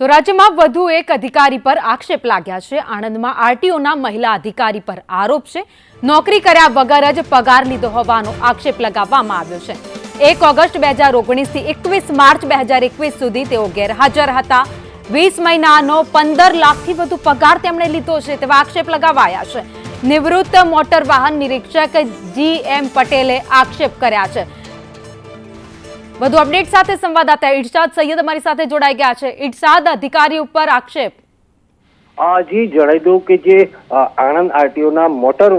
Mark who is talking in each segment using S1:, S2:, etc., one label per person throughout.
S1: તો રાજ્યમાં વધુ એક અધિકારી પર આક્ષેપ લાગ્યા છે. આણંદમાં આરટીઓના મહિલા અધિકારી પર આરોપ છે. નોકરી કર્યા વગર જ પગાર લીધો હોવાનો આક્ષેપ લગાવવામાં આવ્યો છે. એક ઓગસ્ટ બે હજાર ઓગણીસથી એકવીસ માર્ચ બે હજાર એકવીસ સુધી તેઓ ગેરહાજર હતા. વીસ મહિનાનો પંદર લાખથી વધુ પગાર તેમણે લીધો છે તેવા આક્ષેપ લગાવાયા છે. નિવૃત્ત મોટર વાહન નિરીક્ષક જી એમ પટેલે આક્ષેપ કર્યા છે. વધુ અપડેટ સાથે સંવાદદાતા ઇરશાદ સૈયદ અમારી સાથે જોડાઈ ગયા છે. ઇરશાદ અધિકારી ઉપર આક્ષેપ.
S2: જી જણાવી દઉં કે જે આણંદ આરટીઓના મોટર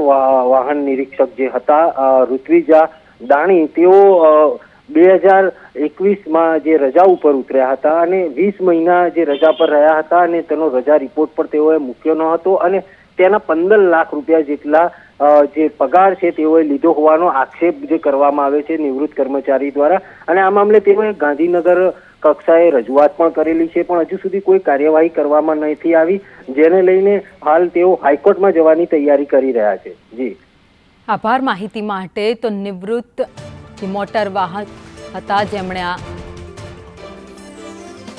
S2: વાહન નિરીક્ષક જે હતા ઋત્વિજા દાણી, તેઓ બે હજાર એકવીસમાં જે રજા ઉપર ઉતર્યા હતા અને વીસ મહિના જે રજા પર રહ્યા હતા અને તેનો રજા રિપોર્ટ પર તેઓએ મૂક્યો ન હતો અને તેના પંદર લાખ રૂપિયા જેટલા જે પગાર છે તેઓએ લીધો હોવાનો આક્ષેપ જે કરવામાં આવે છે નિવૃત્ત કર્મચારી દ્વારા. અને આ મામલે તેઓએ ગાંધીનગર કક્ષાએ રજૂઆત પણ કરેલી છે, પણ હજુ સુધી કોઈ કાર્યવાહી કરવામાં નથી આવી. જેને લઈને હાલ તેઓ હાઈકોર્ટમાં જવાની તૈયારી કરી રહ્યા છે. જી.
S1: આભાર માહિતી માટે તો નિવૃત્ત મોટર વાહન હતા જેમણે આ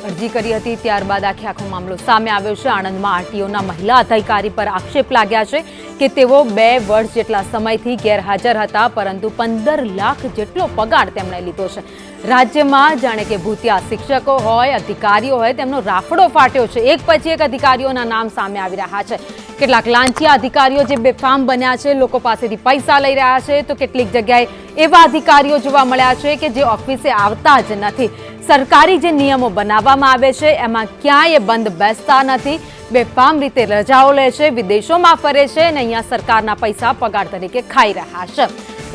S1: અરજી કરી હતી, ત્યારબાદ આખે આખો મામલો સામે આવ્યો છે. આણંદમાં આરટીઓના મહિલા અધિકારી પર આક્ષેપ લાગ્યા છે કે તેઓ બે વર્ષ જેટલા સમયથી ગેરહાજર હતા, પરંતુ પંદર લાખ જેટલો પગાર તેમણે લીધો છે. રાજ્યમાં જાણે કે ભૂતિયા શિક્ષકો હોય, અધિકારીઓ હોય, તેમનો રાફડો ફાટ્યો છે. એક પછી એક અધિકારીઓના નામ સામે આવી રહ્યા છે. કેટલાક લાંચિયા અધિકારીઓ જે બેફામ બન્યા છે, લોકો પાસેથી પૈસા લઈ રહ્યા છે. તો કેટલીક જગ્યાએ એવા અધિકારીઓ જોવા મળ્યા છે કે જે ઓફિસે આવતા જ નથી. સરકારી જે નિયમો બનાવવામાં આવે છે, એમાં ક્યાંય બંધ બેસતા નથી. બેફામ રીતે રજાઓ લે છે, વિદેશોમાં ફરે છે અને અહીંયા સરકારના પૈસા પગાર તરીકે ખાઈ રહ્યા છે.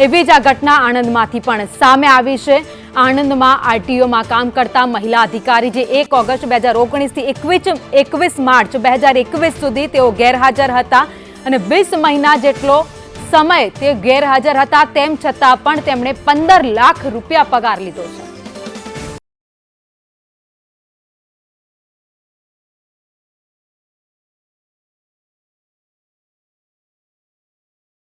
S1: એવી જ આ ઘટના આણંદમાંથી પણ સામે આવી છે. આણંદમાં આરટીઓમાં કામ કરતા મહિલા અધિકારી જે એક ઓગસ્ટ બે હજાર ઓગણીસથી એકવીસ એકવીસ માર્ચ બે હજાર એકવીસ સુધી તેઓ ગેરહાજર હતા અને વીસ મહિના જેટલો સમય તે ગેરહાજર હતા, તેમ છતાં પણ તેમણે પંદર લાખ રૂપિયા પગાર લીધો છે.